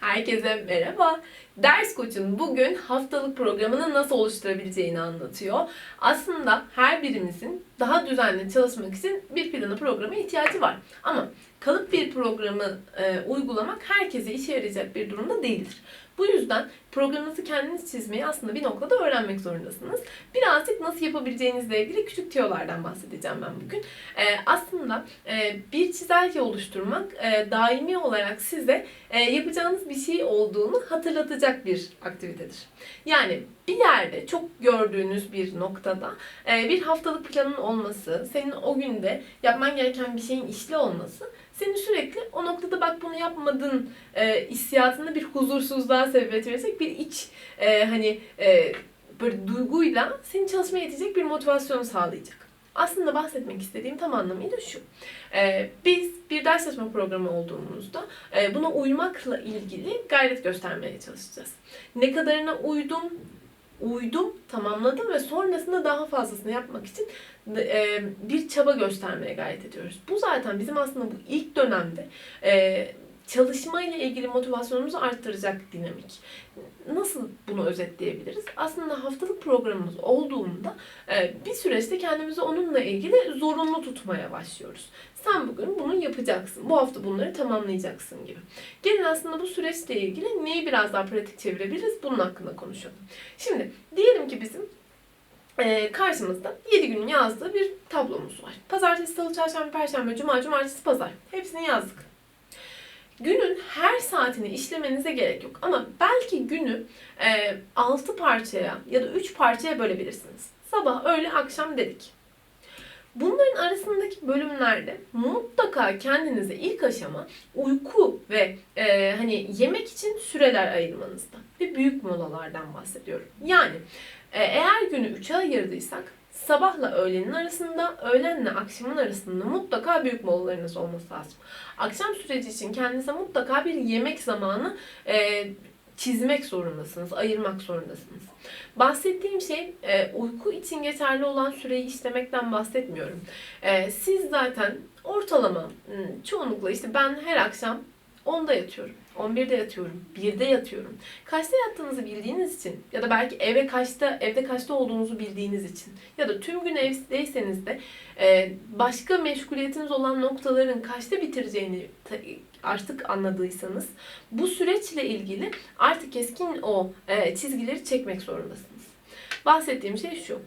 Herkese merhaba. Ders Koç'un bugün haftalık programını nasıl oluşturabileceğini anlatıyor. Aslında her birimizin daha düzenli çalışmak için bir planı programa ihtiyacı var. Ama kalıp bir programı e, uygulamak herkese işe yarayacak bir durumda değildir. Bu yüzden programınızı kendiniz çizmeyi aslında bir noktada öğrenmek zorundasınız. Birazcık nasıl yapabileceğinizle ilgili küçük tiyolardan bahsedeceğim ben bugün. E, aslında e, bir çizelge oluşturmak e, daimi olarak size e, yapacağınız bir şey olduğunu hatırlatacak bir aktivitedir. Yani bir yerde çok gördüğünüz bir noktada e, bir haftalık planın olması, senin o günde yapman gereken bir şeyin işli olması seni sürekli o noktada bak bunu yapmadın e, hissiyatında bir huzursuzluğa sebebiyet verecek bir iç e, hani e, böyle duyguyla seni çalışmaya yetecek bir motivasyon sağlayacak. Aslında bahsetmek istediğim tam anlamıyla şu. Ee, biz bir ders çalışma programı olduğumuzda e, buna uymakla ilgili gayret göstermeye çalışacağız. Ne kadarına uydum, uydum, tamamladım ve sonrasında daha fazlasını yapmak için e, bir çaba göstermeye gayret ediyoruz. Bu zaten bizim aslında bu ilk dönemde e, çalışma ile ilgili motivasyonumuzu arttıracak dinamik. Nasıl bunu özetleyebiliriz? Aslında haftalık programımız olduğunda e, bir süreçte kendimizi onunla ilgili zorunlu tutmaya başlıyoruz. Sen bugün bunu yapacaksın. Bu hafta bunları tamamlayacaksın gibi. Gelin aslında bu süreçle ilgili neyi biraz daha pratik çevirebiliriz? Bunun hakkında konuşalım. Şimdi diyelim ki bizim e, karşımızda 7 günün yazdığı bir tablomuz var. Pazartesi, salı, çarşamba, perşembe, cuma, cumartesi, pazar. Hepsini yazdık. Günün her saatini işlemenize gerek yok. Ama belki günü e, 6 parçaya ya da 3 parçaya bölebilirsiniz. Sabah, öğle, akşam dedik. Bunların arasındaki bölümlerde mutlaka kendinize ilk aşama uyku ve e, hani yemek için süreler ayırmanızda ve büyük molalardan bahsediyorum. Yani e, eğer günü 3'e ayırdıysak sabahla öğlenin arasında, öğlenle akşamın arasında mutlaka büyük molalarınız olması lazım. Akşam süreci için kendinize mutlaka bir yemek zamanı e, çizmek zorundasınız, ayırmak zorundasınız. Bahsettiğim şey e, uyku için geçerli olan süreyi işlemekten bahsetmiyorum. E, siz zaten ortalama hmm, çoğunlukla işte ben her akşam 10'da yatıyorum. 11'de yatıyorum, 1'de yatıyorum. Kaçta yattığınızı bildiğiniz için ya da belki eve kaçta evde kaçta olduğunuzu bildiğiniz için ya da tüm gün evdeyseniz de e, başka meşguliyetiniz olan noktaların kaçta bitireceğini artık anladıysanız bu süreçle ilgili artık keskin o e, çizgileri çekmek zorundasınız. Bahsettiğim şey şu.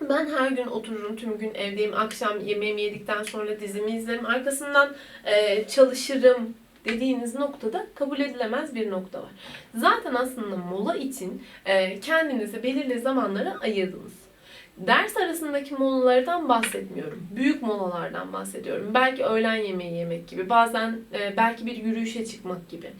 Ben her gün otururum, tüm gün evdeyim. Akşam yemeğimi yedikten sonra dizimi izlerim. Arkasından e, çalışırım dediğiniz noktada kabul edilemez bir nokta var. Zaten aslında mola için e, kendinize belirli zamanları ayırdınız. Ders arasındaki molalardan bahsetmiyorum. Büyük molalardan bahsediyorum. Belki öğlen yemeği yemek gibi, bazen e, belki bir yürüyüşe çıkmak gibi.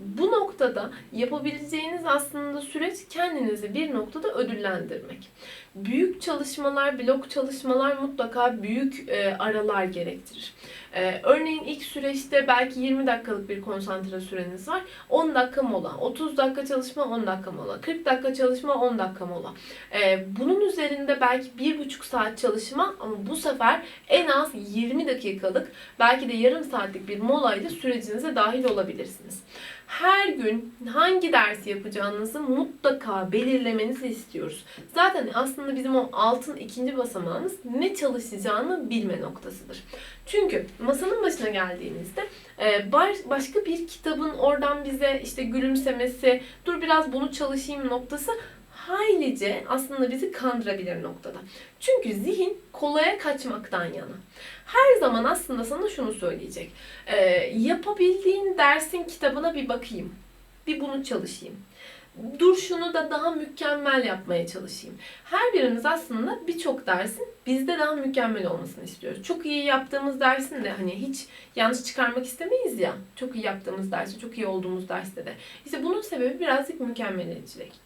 Bu noktada yapabileceğiniz aslında süreç kendinizi bir noktada ödüllendirmek. Büyük çalışmalar, blok çalışmalar mutlaka büyük e, aralar gerektirir. Ee, örneğin ilk süreçte belki 20 dakikalık bir konsantre süreniz var. 10 dakika mola, 30 dakika çalışma 10 dakika mola, 40 dakika çalışma 10 dakika mola. Ee, bunun üzerinde belki 1,5 saat çalışma ama bu sefer en az 20 dakikalık belki de yarım saatlik bir molayla sürecinize dahil olabilirsiniz her gün hangi dersi yapacağınızı mutlaka belirlemenizi istiyoruz. Zaten aslında bizim o altın ikinci basamağımız ne çalışacağını bilme noktasıdır. Çünkü masanın başına geldiğimizde e, başka bir kitabın oradan bize işte gülümsemesi, dur biraz bunu çalışayım noktası haylice aslında bizi kandırabilir noktada. Çünkü zihin kolaya kaçmaktan yana. Her zaman aslında sana şunu söyleyecek. E, yapabildiğin dersin kitabına bir bakayım. Bir bunu çalışayım. Dur şunu da daha mükemmel yapmaya çalışayım. Her birimiz aslında birçok dersin bizde daha mükemmel olmasını istiyoruz. Çok iyi yaptığımız dersin de hani hiç yanlış çıkarmak istemeyiz ya. Çok iyi yaptığımız dersi, çok iyi olduğumuz derste de. İşte bunun sebebi birazcık mükemmeliyetçilik.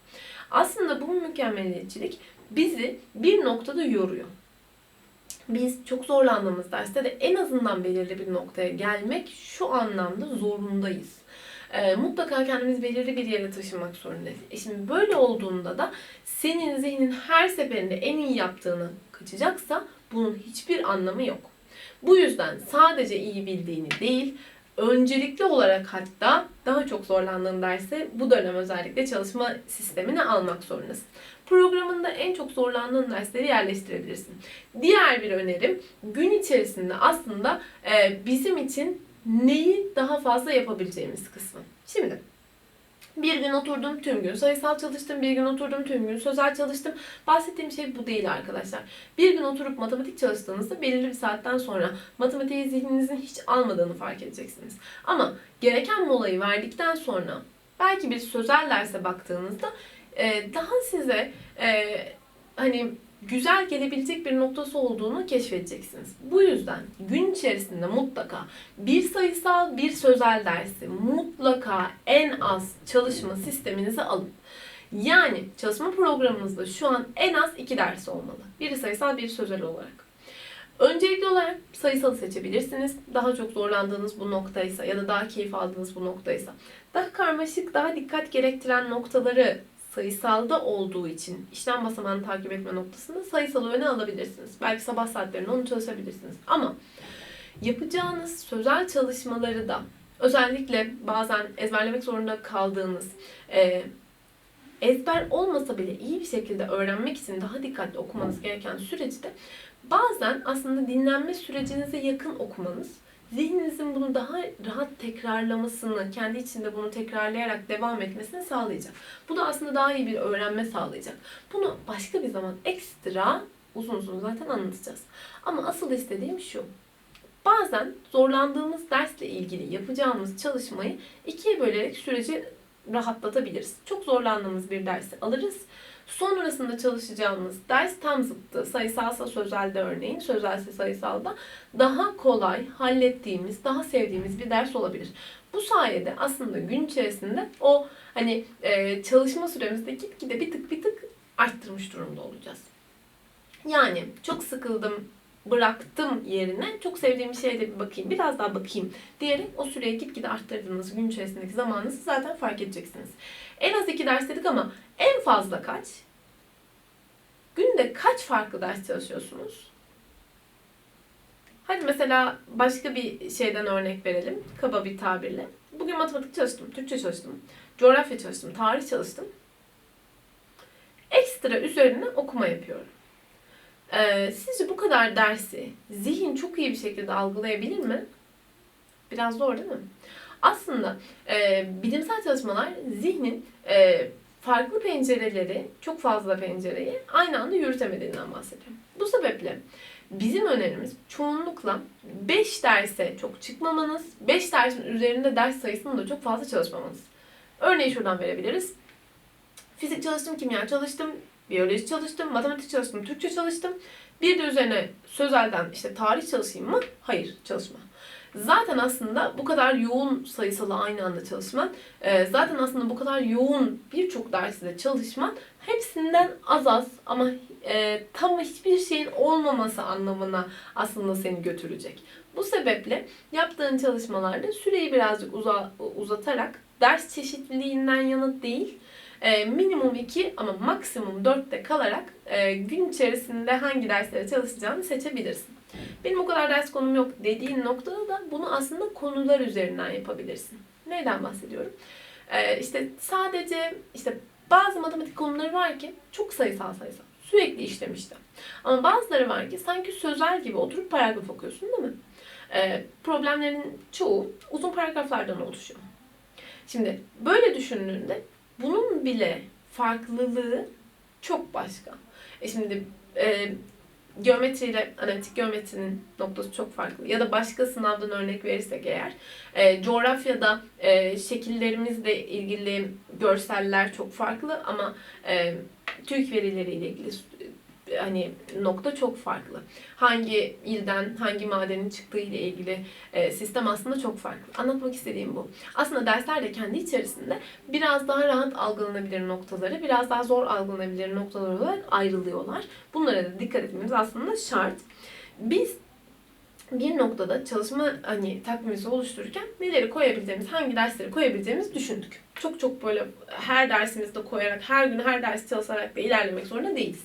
Aslında bu mükemmeliyetçilik bizi bir noktada yoruyor. Biz çok zorlandığımız derste de en azından belirli bir noktaya gelmek şu anlamda zorundayız. E, mutlaka kendimizi belirli bir yere taşımak zorundayız. E şimdi böyle olduğunda da senin zihnin her seferinde en iyi yaptığını kaçacaksa bunun hiçbir anlamı yok. Bu yüzden sadece iyi bildiğini değil, öncelikli olarak hatta daha çok zorlandığın derse bu dönem özellikle çalışma sistemini almak zorundasın. Programında en çok zorlandığın dersleri yerleştirebilirsin. Diğer bir önerim gün içerisinde aslında bizim için neyi daha fazla yapabileceğimiz kısmı. Şimdi bir gün oturdum tüm gün sayısal çalıştım, bir gün oturdum tüm gün sözel çalıştım. Bahsettiğim şey bu değil arkadaşlar. Bir gün oturup matematik çalıştığınızda belirli bir saatten sonra matematiği zihninizin hiç almadığını fark edeceksiniz. Ama gereken molayı verdikten sonra belki bir sözel derse baktığınızda e, daha size e, hani güzel gelebilecek bir noktası olduğunu keşfedeceksiniz. Bu yüzden gün içerisinde mutlaka bir sayısal bir sözel dersi mutlaka en az çalışma sisteminize alın. Yani çalışma programınızda şu an en az iki ders olmalı. Biri sayısal, biri sözel olarak. Öncelikli olarak sayısalı seçebilirsiniz. Daha çok zorlandığınız bu noktaysa ya da daha keyif aldığınız bu noktaysa. Daha karmaşık, daha dikkat gerektiren noktaları sayısalda olduğu için işlem basamağını takip etme noktasında sayısalı öne alabilirsiniz. Belki sabah saatlerinde onu çalışabilirsiniz. Ama yapacağınız sözel çalışmaları da özellikle bazen ezberlemek zorunda kaldığınız e, ezber olmasa bile iyi bir şekilde öğrenmek için daha dikkatli okumanız gereken süreçte bazen aslında dinlenme sürecinize yakın okumanız zihninizin bunu daha rahat tekrarlamasını, kendi içinde bunu tekrarlayarak devam etmesini sağlayacak. Bu da aslında daha iyi bir öğrenme sağlayacak. Bunu başka bir zaman ekstra uzun uzun zaten anlatacağız. Ama asıl istediğim şu. Bazen zorlandığımız dersle ilgili yapacağımız çalışmayı ikiye bölerek süreci rahatlatabiliriz. Çok zorlandığımız bir dersi alırız. Sonrasında çalışacağımız ders tam zıttı. Sayısalsa sözelde örneğin, sözelse sayısalda daha kolay hallettiğimiz, daha sevdiğimiz bir ders olabilir. Bu sayede aslında gün içerisinde o hani e, çalışma süremizde gitgide bir tık bir tık arttırmış durumda olacağız. Yani çok sıkıldım, bıraktım yerine çok sevdiğim bir şeye de bir bakayım, biraz daha bakayım diyerek o süreyi gitgide arttırdığınız gün içerisindeki zamanınızı zaten fark edeceksiniz. En az iki ders dedik ama en fazla kaç? Günde kaç farklı ders çalışıyorsunuz? Hadi mesela başka bir şeyden örnek verelim. Kaba bir tabirle. Bugün matematik çalıştım, Türkçe çalıştım, coğrafya çalıştım, tarih çalıştım. Ekstra üzerine okuma yapıyorum. Ee, sizce bu kadar dersi zihin çok iyi bir şekilde algılayabilir mi? Biraz zor değil mi? Aslında e, bilimsel çalışmalar zihnin e, farklı pencereleri, çok fazla pencereyi aynı anda yürütemediğinden bahsediyor. Bu sebeple bizim önerimiz çoğunlukla 5 derse çok çıkmamanız, 5 dersin üzerinde ders sayısını da çok fazla çalışmamanız. Örneği şuradan verebiliriz. Fizik çalıştım, kimya çalıştım, biyoloji çalıştım, matematik çalıştım, Türkçe çalıştım. Bir de üzerine sözelden işte tarih çalışayım mı? Hayır, çalışma. Zaten aslında bu kadar yoğun sayısalı aynı anda çalışman, e, zaten aslında bu kadar yoğun birçok derste çalışman hepsinden az az ama e, tam hiçbir şeyin olmaması anlamına aslında seni götürecek. Bu sebeple yaptığın çalışmalarda süreyi birazcık uza, uzatarak ders çeşitliliğinden yana değil, e, minimum 2 ama maksimum 4'te kalarak gün içerisinde hangi derslere çalışacağını seçebilirsin. Benim o kadar ders konum yok dediğin noktada da bunu aslında konular üzerinden yapabilirsin. Neyden bahsediyorum? E, işte sadece işte bazı matematik konuları var ki çok sayısal sayısal. Sürekli işlemişti. Ama bazıları var ki sanki sözel gibi oturup paragraf okuyorsun değil mi? E, problemlerin çoğu uzun paragraflardan oluşuyor. Şimdi böyle düşündüğünde bunun bile farklılığı çok başka. E şimdi e, geometriyle analitik geometrinin noktası çok farklı. Ya da başka sınavdan örnek verirsek eğer e, coğrafyada e, şekillerimizle ilgili görseller çok farklı ama e, TÜİK verileriyle ilgili hani nokta çok farklı. Hangi ilden hangi madenin çıktığı ile ilgili e, sistem aslında çok farklı. Anlatmak istediğim bu. Aslında dersler de kendi içerisinde biraz daha rahat algılanabilir noktaları, biraz daha zor algılanabilir noktalar olarak ayrılıyorlar. Bunlara da dikkat etmemiz aslında şart. Biz bir noktada çalışma hani takvimimizi oluştururken neleri koyabileceğimiz, hangi dersleri koyabileceğimizi düşündük. Çok çok böyle her dersimizde koyarak, her gün her ders çalışarak da ilerlemek zorunda değiliz.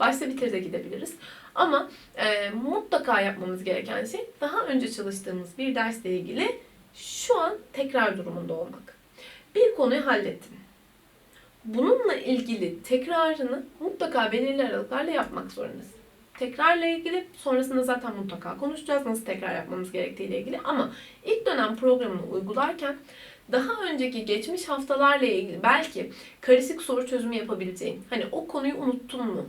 Başta bitir de gidebiliriz. Ama e, mutlaka yapmamız gereken şey daha önce çalıştığımız bir dersle ilgili Şu an tekrar durumunda olmak. Bir konuyu hallettin. Bununla ilgili tekrarını mutlaka belirli aralıklarla yapmak zorundasın. Tekrarla ilgili sonrasında zaten mutlaka konuşacağız nasıl tekrar yapmamız gerektiğiyle ilgili ama ilk dönem programını uygularken daha önceki geçmiş haftalarla ilgili belki karışık soru çözümü yapabileceğin, hani o konuyu unuttun mu?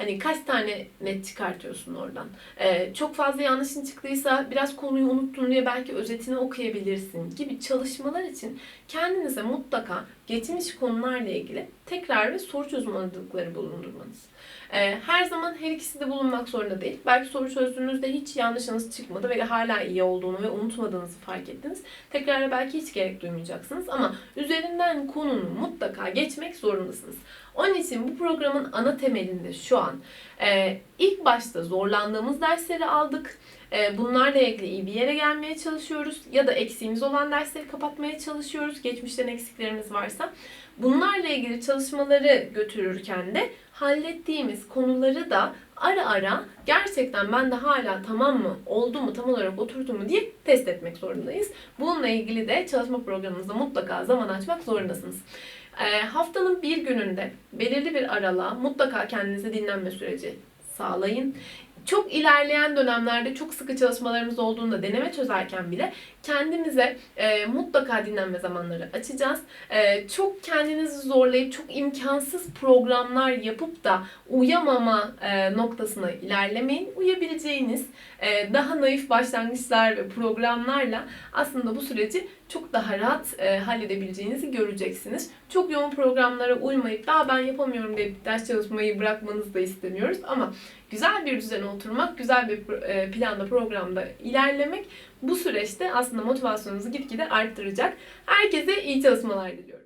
Hani kaç tane net çıkartıyorsun oradan? Ee, çok fazla yanlışın çıktıysa biraz konuyu unuttun diye belki özetini okuyabilirsin gibi çalışmalar için kendinize mutlaka geçmiş konularla ilgili tekrar ve soru çözüm aralıkları bulundurmanız. Ee, her zaman her ikisi de bulunmak zorunda değil. Belki soru çözdüğünüzde hiç yanlışınız çıkmadı ve hala iyi olduğunu ve unutmadığınızı fark ettiniz. Tekrara belki hiç gerek duymayacaksınız ama üzerinden konunun mutlaka geçmek zorundasınız. Onun için bu programın ana temelinde şu an e, ilk başta zorlandığımız dersleri aldık. E, bunlarla ilgili iyi bir yere gelmeye çalışıyoruz ya da eksiğimiz olan dersleri kapatmaya çalışıyoruz. Geçmişten eksiklerimiz varsa. Bunlarla ilgili çalışmaları götürürken de hallettiğimiz konuları da ara ara gerçekten ben de hala tamam mı, oldu mu, tam olarak oturdu mu diye test etmek zorundayız. Bununla ilgili de çalışma programınızda mutlaka zaman açmak zorundasınız. E, haftanın bir gününde belirli bir aralığa mutlaka kendinize dinlenme süreci sağlayın. Çok ilerleyen dönemlerde çok sıkı çalışmalarımız olduğunda deneme çözerken bile kendimize e, mutlaka dinlenme zamanları açacağız. E, çok kendinizi zorlayıp çok imkansız programlar yapıp da uyamama e, noktasına ilerlemeyin. Uyabileceğiniz e, daha naif başlangıçlar ve programlarla aslında bu süreci çok daha rahat e, halledebileceğinizi göreceksiniz. Çok yoğun programlara uymayıp daha ben yapamıyorum deyip ders çalışmayı bırakmanızı da istemiyoruz ama güzel bir düzene oturmak, güzel bir e, planda programda ilerlemek bu süreçte aslında motivasyonunuzu gitgide arttıracak. Herkese iyi çalışmalar diliyorum.